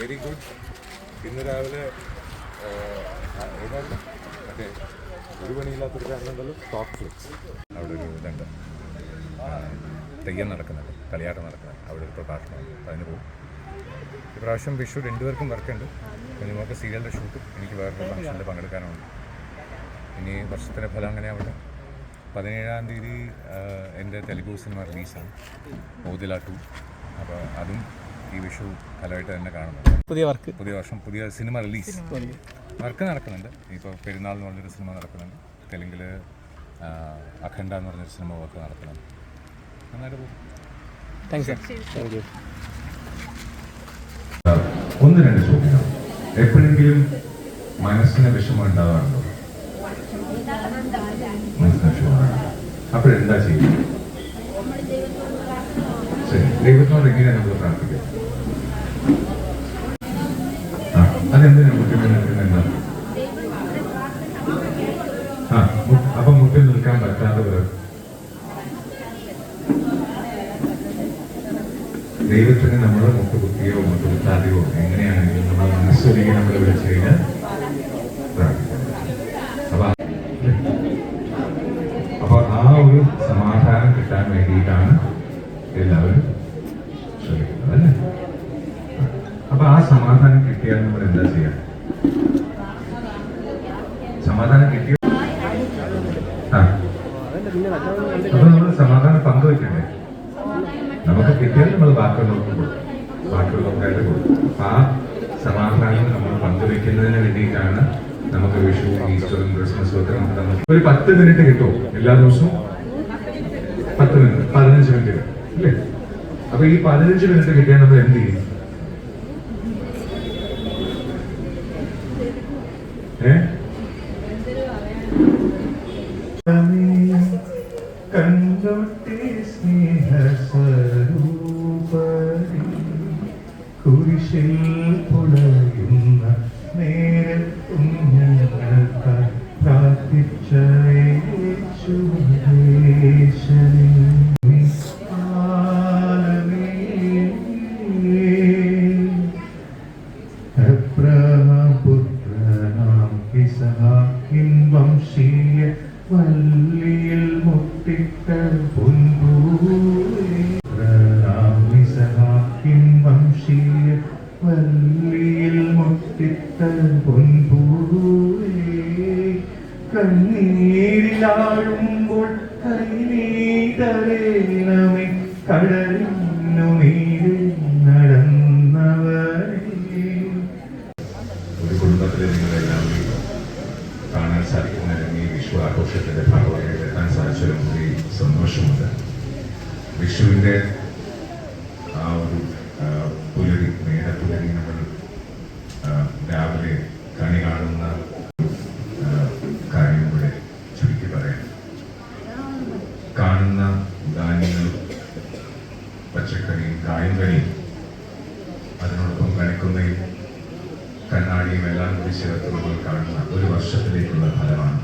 Very good ഇന്ന് രാവിലെ അതെ ഒരു പണിയില്ലാത്തൊരു കാണുന്നുണ്ടല്ലോ ടോപ്പ് ഫ്ലിക്സ് അവിടെ ഒരു ഇതുണ്ട്. തെയ്യം നടക്കുന്നുണ്ട് കളിയാട്ടം നടക്കുന്നുണ്ട്. അവിടെ ഒരു പ്രഭാഷണം അതിന് പോകും. ഇപ്രാവശ്യം വിഷു രണ്ടുപേർക്കും വർക്കുണ്ട് കുഞ്ഞുമോൾക്ക് സീരിയലിന്റെ ഷൂട്ട് എനിക്ക് വേറൊരു ഫംഗ്ഷനിൽ പങ്കെടുക്കാനുണ്ട്. ഇനി വർഷത്തിന്റെ ഫലം അങ്ങനെ ആവട്ടെ പതിനേഴാം തീയതി എന്റെ തെലുഗു സിനിമ റിലീസാണ് മോതില ടു അപ്പോൾ അതും ഈ വിഷു ഫലമായിട്ട് തന്നെ കാണുന്നത് പുതിയ വർക്ക്. പുതിയ വർഷം പുതിയ സിനിമ റിലീസ്. വർക്ക് നടക്കുന്നുണ്ട്. ഇപ്പോൾ പെരുന്നാൾ എന്ന് പറഞ്ഞൊരു സിനിമ നടക്കുന്നുണ്ട്. തെലുങ്കിൽ അഖണ്ഡ എന്ന് പറഞ്ഞൊരു സിനിമ വർക്ക് നടക്കുന്നുണ്ട്. നന്നായിട്ട് പോകും. താങ്ക്സ് സാർ താങ്ക് യു ഒന്ന് രണ്ട് ചോദ്യം എപ്പോഴെങ്കിലും മനസ്സിന് വിഷമം ഉണ്ടാകാറുണ്ടോ മനസ്സിന് വിഷമം അപ്പോഴെന്താ ചെയ്യുന്നത് ശരി. ദൈവത്തോട് എങ്ങനെയാണ് നമ്മൾ പ്രാർത്ഥിക്കുക ആ അതെന്തിനാ എന്താ ആ അപ്പൊ മുട്ടിൽ നിൽക്കാൻ പറ്റാത്തവർ ദൈവത്തിന് നമ്മൾ മുട്ടുകുത്തിയോ മുട്ടുകുത്താതെയോ എങ്ങനെയാണെങ്കിലും നമ്മൾ മനസ്സൊരുങ്ങി നമ്മൾ വിളിച്ചു കഴിഞ്ഞാൽ അപ്പൊ ആ ഒരു സമാധാനം കിട്ടാൻ വേണ്ടിയിട്ടാണ് എല്ലാവരും ശ്രമിക്കുന്നത് അല്ലേ അപ്പൊ ആ സമാധാനം കിട്ടിയാൽ നമ്മൾ എന്താ ചെയ്യാം? സമാധാനം കിട്ടിയ? അപ്പൊ നമ്മൾ സമാധാനം പങ്കുവെക്കണ്ടേ നമുക്ക് കിട്ടിയാൽ നമ്മൾ ബാക്കിയുള്ളവർക്ക് കൊടുക്കും. ബാക്കിയുള്ളവർക്കായിട്ട് കൊടുക്കും. അപ്പൊ ആ സമാധാനം നമ്മൾ പങ്കുവെക്കുന്നതിന് വേണ്ടിയിട്ടാണ് നമുക്ക് വിഷു ഈസ്റ്ററും ക്രിസ്മസും ഒക്കെ നമുക്ക് തന്നത് ഒരു പത്ത് മിനിറ്റ് കിട്ടുമോ? എല്ലാ ദിവസവും? പത്ത് മിനിറ്റ് പതിനഞ്ച് മിനിറ്റ് അല്ലേ? അപ്പൊ ഈ പതിനഞ്ച് മിനിറ്റ് കിട്ടിയാൽ നമ്മൾ എന്ത് ചെയ്യും? കണ്ടോട്ടെ സ്നേഹസ്വരൂപരി കുരിശിൽ പുളയുന്ന നേരത്തും ഞങ്ങൾക്ക് പ്രാർത്ഥിച്ച യേശുദേശനെ ഇസഹാക്കിൻ വംശീയ വല്ലിയിൽ മുട്ടിട്ട പുൻപൂരാം ഇസഹാക്കിൻ വംശീയ വല്ലിയിൽ മുട്ടിട്ട പൊൻപൂരേ കണ്ണീരിലാഴുമ്പോൾ കൈനീതരേണമേ കടലിനു നീരിൽ നടന്നവരേ. ഒരു കുടുംബത്തിലെ നിങ്ങളെല്ലാവരും കാണാൻ സാധിക്കുന്ന ഈ വിഷു ആഘോഷത്തിന്റെ ഭാഗമായി എത്താൻ സാധിച്ചതിൽ ഒത്തിരി സന്തോഷമുണ്ട്. വിഷുവിന്റെ ആ ഒരു പുലരി മേടപ്പുലരി നമ്മൾ ആ, രാവിലെ കണി കാണുന്ന കാര്യം ഇവിടെ ചുരുക്കി പറയാം. കാണുന്ന ധാന്യങ്ങളും പച്ചക്കറിയും കായും കണിയും അതിനോടൊപ്പം കണിക്കുന്നയും കണ്ണാടിയും എല്ലാം കൂടി ചേർത്ത് നമ്മൾ കാണുന്ന ഒരു വർഷത്തിലേക്കുള്ള ഫലമാണ്.